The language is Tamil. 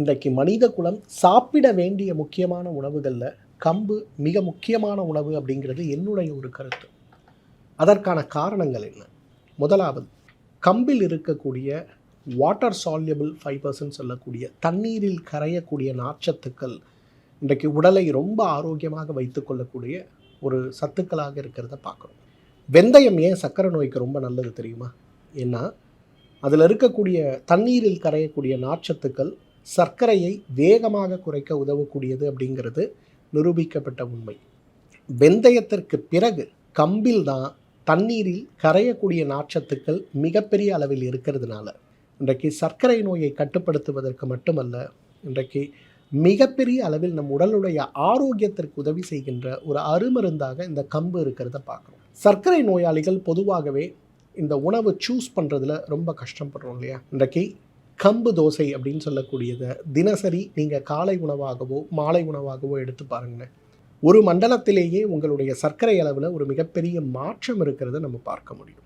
இன்றைக்கு மனித குலம் சாப்பிட வேண்டிய முக்கியமான உணவுகளில் கம்பு மிக முக்கியமான உணவு அப்படிங்கிறது என்னுடைய ஒரு கருத்து. அதற்கான காரணங்கள் என்ன? முதலாவது கம்பில் இருக்கக்கூடிய வாட்டர் சால்யபிள் ஃபைபர்ஸ்ன்னு சொல்லக்கூடிய தண்ணீரில் கரையக்கூடிய நார்ச்சத்துக்கள் இன்றைக்கு உடலை ரொம்ப ஆரோக்கியமாக வைத்துக்கொள்ளக்கூடிய ஒரு சத்துக்களாக இருக்கிறத பார்க்குறோம். வெந்தயம் ஏன் சக்கரை நோய்க்கு ரொம்ப நல்லது தெரியுமா? ஏன்னா அதில் இருக்கக்கூடிய தண்ணீரில் கரையக்கூடிய நார்ச்சத்துக்கள் சர்க்கரையை வேகமாக குறைக்க உதவக்கூடியது அப்படிங்கிறது நிரூபிக்கப்பட்ட உண்மை. வெந்தயத்திற்கு பிறகு கம்பில் தான் தண்ணீரில் கரையக்கூடிய நாட்சத்துக்கள் மிகப்பெரிய அளவில் இருக்கிறதுனால இன்றைக்கு சர்க்கரை நோயை கட்டுப்படுத்துவதற்கு மட்டுமல்ல இன்றைக்கு மிகப்பெரிய அளவில் நம் உடலுடைய ஆரோக்கியத்திற்கு உதவி செய்கின்ற ஒரு அருமருந்தாக இந்த கம்பு இருக்கிறத பார்க்குறோம். சர்க்கரை நோயாளிகள் பொதுவாகவே இந்த உணவு சூஸ் பண்ணுறதுல ரொம்ப கஷ்டப்படுறோம் இல்லையா? இன்றைக்கு கம்பு தோசை அப்படின்னு சொல்லக்கூடியதை தினசரி நீங்கள் காலை உணவாகவோ மாலை உணவாகவோ எடுத்து பாருங்களேன். ஒரு மண்டலத்திலேயே உங்களுடைய சர்க்கரை அளவில் ஒரு மிகப்பெரிய மாற்றம் இருக்கிறத நம்ம பார்க்க முடியும்.